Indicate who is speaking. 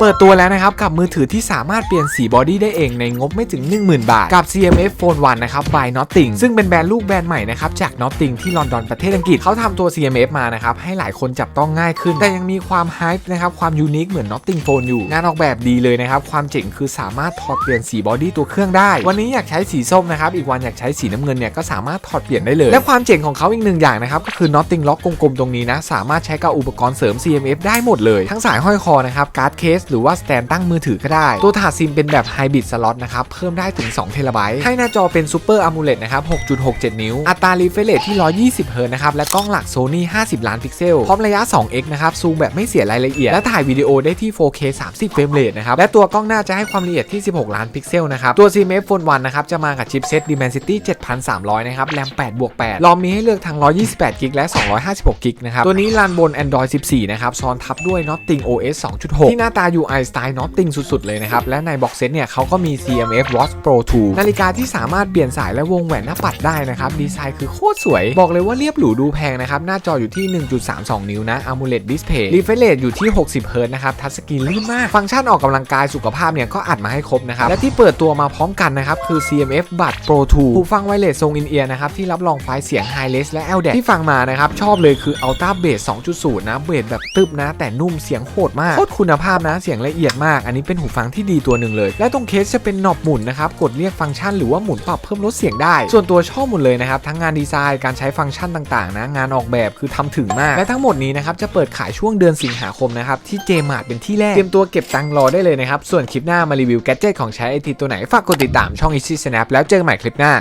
Speaker 1: เปิดตัวแล้วนะครับ กับมือถือที่สามารถเปลี่ยนสีบอดี้ได้เองในงบไม่ถึง 10,000 บาท กับ CMF Phone 1 นะครับ by Notting ซึ่งเป็นแบรนด์ลูกแบรนด์ใหม่นะครับ จาก Notting ที่ลอนดอนประเทศอังกฤษเขาทำตัว CMF มานะครับ ให้หลายคนจับต้องง่ายขึ้น แต่ยังมีความไฮป์นะครับ ความยูนิคเหมือน Notting Phone อยู่ งานออกแบบดีเลยนะครับ ความเจ๋งคือสามารถถอดเปลี่ยนสีบอดี้ตัวเครื่องได้ วันนี้อยากใช้สีส้มนะครับอีกวันอยากใช้สีน้ำเงินเนี่ยก็สามารถถอดเปลี่ยนได้เลย และความเจ๋งของเขาอีกหนึ่งอย่างนะครับก็คือ Notting Lock กลมๆตรงนี้นะสามารถใช้กับอุปกรณ์เสริม CMF ได้หมดเลย ทั้งสายห้อยคอนะครับการ์ดเคสหรือว่าสแตนตั้งมือถือก็ได้ ตัวถาดซิมเป็นแบบไฮบริดสล็อตนะครับ เพิ่มได้ถึง2เทราไบต์ให้หน้าจอเป็นซูเปอร์อะมูเลตนะครับ 6.67 นิ้ว อัตรารีเฟรชที่ 120 เฮิร์ตนะครับ และกล้องหลักโซนี่50 ล้านพิกเซล พร้อมระยะ 2x นะครับ ซูมแบบไม่เสียรายละเอียด และถ่ายวิดีโอได้ที่ 4K 30 เฟรมเรทนะครับ และตัวกล้องหน้าจะให้ความละเอียดที่ 16 ล้านพิกเซลนะครับ ตัว CMF Phone 1นะครับ จะมากับชิปเซ็ต Dimensity 7300 นะครับแรม8บวก8รอมมีให้เลือกทั้ง 128 กิก และ 256 กิก นะครับ ตัวนี้รันบน Android 14 นะครับ ซ้อนทับด้วย Notting OS 2.6 ที่หน้าตา UI สไตล์ Notting สุดๆ เลยนะครับ และในบ็อกเซตเนี่ยเขาก็มี CMF Watch Pro 2 นาฬิกาที่สามารถเปลี่ยนสายและวงแหวนหน้าปัดได้นะครับ ดีไซน์คือโคตรสวย บอกเลยว่าเรียบหรูดูแพงนะครับ หน้าจออยู่ที่ 1.32 นิ้วนะ AMOLED Display Refresh Rate อยู่ที่ 60เฮิร์ตนะครับทัชสกรีนลื่นมาก ฟังก์ชันออกกำลังกายสุขภาพเนี่ยก็อัดมาให้ครบนะครับ และที่เปิดตัวมาพร้อมกันนะครับคือ CMF Buds Pro 2หูฟังไวเลสทรงอินเอียร์นะครับที่รับรองไฟเสียง High Res และ LDAC ที่ฟังมานะครับชอบเลยคือ Ultra Bass 2.0 นะเบสแบบตึบนะ แต่นุ่มเสียงโหดมากโคตรคุณภาพนะเสียงละเอียดมาก อันนี้เป็นหูฟังที่ดีตัวหนึ่งเลย และตรงเคสจะเป็นหนอบหมุนนะครับ กดเรียกฟังก์ชันหรือว่าหมุนปรับเพิ่มลดเสียงได้ ส่วนตัวชอบหมดเลยนะครับ ทั้งงานดีไซน์ การใช้ฟังก์ชันต่างๆ นะ งานออกแบบคือทำถึงมาก และทั้งหมดนี้นะครับ จะเปิดขายช่วงเดือนสิงหาคมนะครับ ที่เจมาร์ดเป็นที่แรก เตรียมตัวเก็บตังค์รอได้เลยนะครับ ส่วนคลิปหน้ามารีวิวแกดเจิตของใช้ไอทีตัวไหน ฝากกดติดตามช่อง Easy Snap แล้วเจอกันใหม่คลิปหน้า